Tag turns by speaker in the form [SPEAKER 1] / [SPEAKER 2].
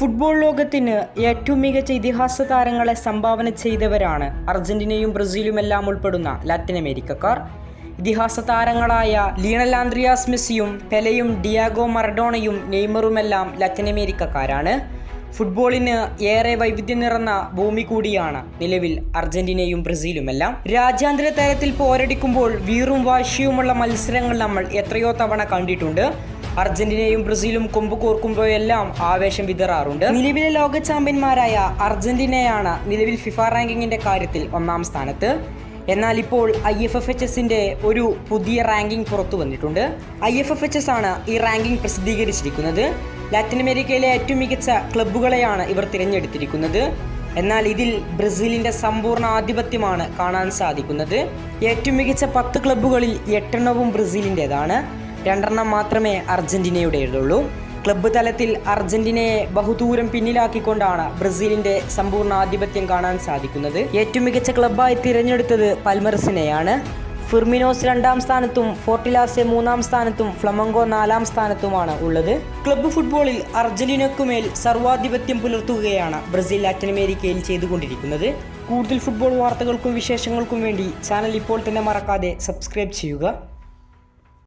[SPEAKER 1] Football ലോകത്തിന് ഏറ്റവും മികച്ച ഇതിഹാസ താരങ്ങളെ സംഭാവന ചെയ്തവരാണ് അർജന്റീനയും ബ്രസീലുമെല്ലാം ഉൾപ്പെടുന്ന ലാറ്റിൻ അമേരിക്കക്കാർ. ഇതിഹാസ താരങ്ങളായ ലീണൽ ആന്ത്രിയാസ് മെസ്സിയും പെലയും ഡിയാഗോ മറഡോണയും നെയ്മറുമെല്ലാം ലാറ്റിൻ അമേരിക്കക്കാരാണ്. ഫുട്ബോളിന് ഏറെ വൈവിധ്യം നിറഞ്ഞ ഭൂമി കൂടിയാണ് നിലവിൽ അർജന്റീനയും ബ്രസീലുമെല്ലാം. രാജ്യാന്തര തലത്തിൽ പോരടിക്കുമ്പോൾ വീറും വാശിയുമുള്ള മത്സരങ്ങൾ നമ്മൾ എത്രയോ തവണ കണ്ടിട്ടുണ്ട്. അർജന്റീനയും ബ്രസീലും കൊമ്പ് കോർക്കുമ്പോഴെല്ലാം ആവേശം വിതറാറുണ്ട്. നിലവിലെ ലോക ചാമ്പ്യന്മാരായ അർജന്റീനയാണ് നിലവിൽ ഫിഫ റാങ്കിങ്ങിന്റെ കാര്യത്തിൽ ഒന്നാം സ്ഥാനത്ത്. എന്നാൽ ഇപ്പോൾ ഐ എഫ് എഫ് എച്ച് എസിന്റെ ഒരു പുതിയ റാങ്കിംഗ് പുറത്തു വന്നിട്ടുണ്ട്. I F F H S ആണ് ഈ റാങ്കിംഗ് പ്രസിദ്ധീകരിച്ചിരിക്കുന്നത്. ലാറ്റിൻ അമേരിക്കയിലെ ഏറ്റവും മികച്ച ക്ലബ്ബുകളെയാണ് ഇവർ തിരഞ്ഞെടുത്തിരിക്കുന്നത്. എന്നാൽ ഇതിൽ ബ്രസീലിന്റെ സമ്പൂർണ ആധിപത്യമാണ് കാണാൻ സാധിക്കുന്നത്. ഏറ്റവും മികച്ച പത്ത് ക്ലബ്ബുകളിൽ എട്ടെണ്ണവും ബ്രസീലിന്റെതാണ് രണ്ടെണ്ണം മാത്രമേ അർജന്റീനയുടേതുള്ളൂ. ക്ലബ്ബ് തലത്തിൽ അർജന്റീനയെ ബഹുദൂരം പിന്നിലാക്കിക്കൊണ്ടാണ് ബ്രസീലിന്റെ സമ്പൂർണ ആധിപത്യം കാണാൻ സാധിക്കുന്നത്. ഏറ്റവും മികച്ച ക്ലബ്ബായി തിരഞ്ഞെടുത്തത് പൽമറസിനെയാണ്. ഫിർമിനോസ് രണ്ടാം സ്ഥാനത്തും ഫോർട്ടിലാസെ മൂന്നാം സ്ഥാനത്തും ഫ്ലമങ്കോ നാലാം സ്ഥാനത്തുമാണ് ഉള്ളത്. ക്ലബ്ബ് ഫുട്ബോളിൽ അർജന്റീനക്കുമേൽ സർവാധിപത്യം പുലർത്തുകയാണ് ബ്രസീൽ ലാറ്റിൻ അമേരിക്കയിൽ ചെയ്തുകൊണ്ടിരിക്കുന്നത്. കൂടുതൽ ഫുട്ബോൾ വാർത്തകൾക്കും വിശേഷങ്ങൾക്കും വേണ്ടി ചാനൽ ഇപ്പോൾ തന്നെ മറക്കാതെ സബ്സ്ക്രൈബ് ചെയ്യുക.